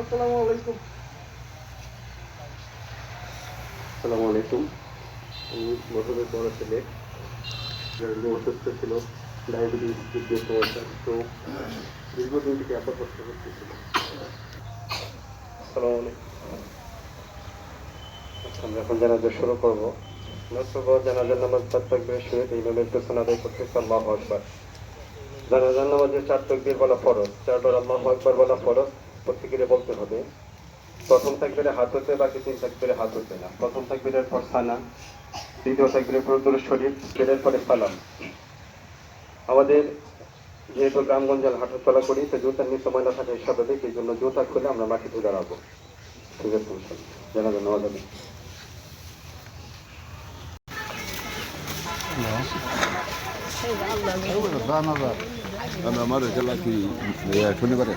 আসসালামু আসসালামু আলাইকুম। মোটরের বড় ছেলে। অসুস্থ ছিল ডায়াবেটিস সমস্যা। তো দীর্ঘদিন থেকে এত কষ্ট করতেছিল। আচ্ছা, এখন জানাজা শুরু করব। জানাজার নামাজ চার তাকবীরের শুরু এইভাবে একটু আদায় করতে আল্লাহু আকবার। জানাজার নামাজের চার তাকবীর বলা ফরজ। চারবার আল্লাহু আকবার বলা ফরজ। প্রত্যেকের বলতে হবে প্রথম তাকবীরে হাত হতে বাকি তিন তাকবীরে হাত হতে না। প্রথম তাকবীরের পর সানা দ্বিতীয় তাকবীরের পর দুরুদ শরীফ পরে সালাম। আমাদের যেহেতু গ্রামগঞ্জের হাঁটা চলা করি তো জুতার নিচে ময়লা থাকে স্বাভাবিক এই জন্য জুতা খুলে আমরা মাটিতে দাঁড়াবো। ঠিক আছে জানাবেন নেওয়া যাবে। আমার রেজাল্ট কি শনিবারে